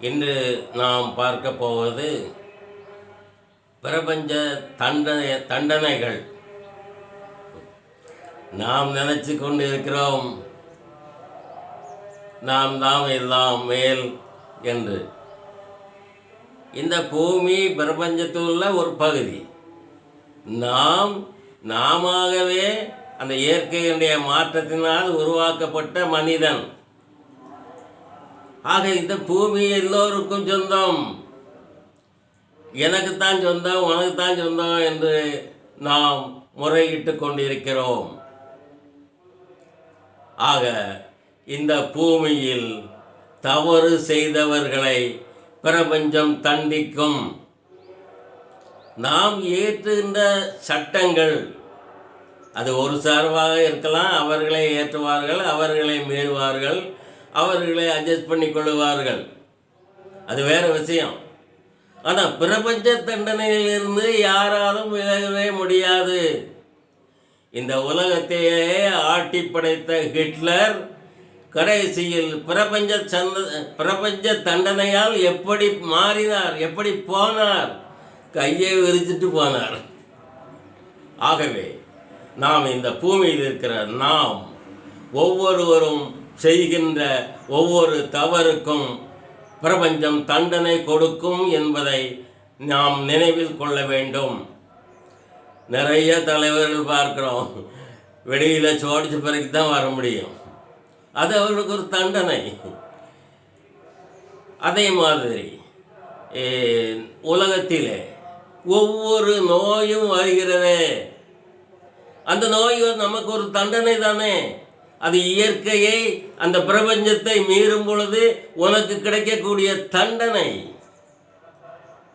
இன்று நாம் பார்க்க போவது பிரபஞ்ச தண்டனை தண்டனைகள். நாம் நினைச்சு கொண்டு இருக்கிறோம் நாம் தாம் எல்லாம் மேல் என்று. இந்த பூமி பிரபஞ்சத்தில் உள்ள ஒரு பகுதி. நாம் நாமவே அந்த இயற்கையினுடைய மாற்றத்தினால் உருவாக்கப்பட்ட மனிதன். ஆக இந்த பூமி எல்லோருக்கும் சொந்தம். எனக்குத்தான் சொந்தம் உனக்குத்தான் சொந்தம் என்று நாம் முறையிட்டு கொண்டிருக்கிறோம். ஆக இந்த பூமியில் தவறு செய்தவர்களை பிரபஞ்சம் தண்டிக்கும். நாம் ஏற்றுகின்ற சட்டங்கள் அது ஒரு சார்பாக இருக்கலாம் அவர்களை ஏற்றுவார்கள் அவர்களை மீறுவார்கள் அவர்களை அட்ஜஸ்ட் பண்ணி கொள்வார்கள் அது வேற விஷயம். ஆனால் பிரபஞ்ச தண்டனையிலிருந்து யாராலும் விலகவே முடியாது. இந்த உலகத்தையே ஆட்டி படைத்த ஹிட்லர் கடைசியில் பிரபஞ்ச சந்த பிரபஞ்ச தண்டனையால் எப்படி மாறினார் எப்படி போனார்? கையை விரிச்சிட்டு போனார். ஆகவே நாம் இந்த பூமியில் இருக்கிற நாம் ஒவ்வொருவரும் செய்கின்ற ஒவ்வொரு தவறுக்கும் பிரபஞ்சம் தண்டனை கொடுக்கும் என்பதை நாம் நினைவில் கொள்ள வேண்டும். நிறைய தலைவர்கள் பார்க்குறோம். வெளியில் சோடிச்ச பிறகு தான் வர முடியும். அது அவர்களுக்கு ஒரு தண்டனை. அதே மாதிரி ஏ, உலகத்திலே ஒவ்வொரு நோயும் வருகிறதே. அந்த நோய் நமக்கு ஒரு தண்டனை தானே. அது இயற்கையை அந்த பிரபஞ்சத்தை மீறும் பொழுது உனக்கு கிடைக்கக்கூடிய தண்டனை.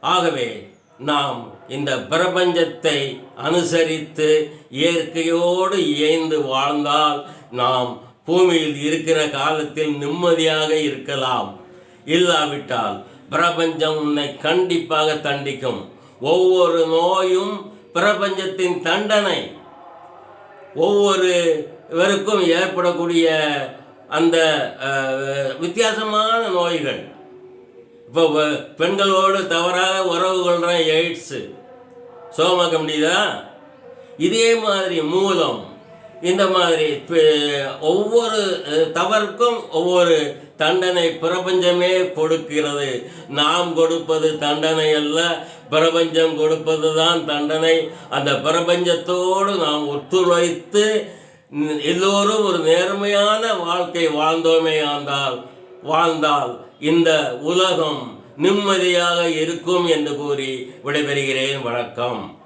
ஆகவே நாம் இந்த பிரபஞ்சத்தை அனுசரித்து இயற்கையோடு இயைந்து வாழ்ந்தால் நாம் பூமியில் இருக்கிற காலத்தில் நிம்மதியாக இருக்கலாம். இல்லாவிட்டால் பிரபஞ்சம் உன்னை கண்டிப்பாக தண்டிக்கும். ஒவ்வொரு நோயும் பிரபஞ்சத்தின் தண்டனை. ஒவ்வொரு இவருக்கும் ஏற்படக்கூடிய அந்த வித்தியாசமான நோய்கள். இப்போ பெண்களோடு தவறாக உறவு கொள்கிற எய்ட்ஸு சோமாக்க முடியுதா? இதே மாதிரி மூலம் இந்த மாதிரி ஒவ்வொரு தவறுக்கும் ஒவ்வொரு தண்டனை பிரபஞ்சமே கொடுக்கிறது. நாம் கொடுப்பது தண்டனை அல்ல பிரபஞ்சம் கொடுப்பது தான் தண்டனை. அந்த பிரபஞ்சத்தோடு நாம் ஒத்துழைத்து எல்லோரும் ஒரு நேர்மையான வாழ்க்கை வாழ்ந்தோமே ஆண்டால் வாழ்ந்தால் இந்த உலகம் நிம்மதியாக இருக்கும் என்று கூறி விடைபெறுகிறேன். வணக்கம்.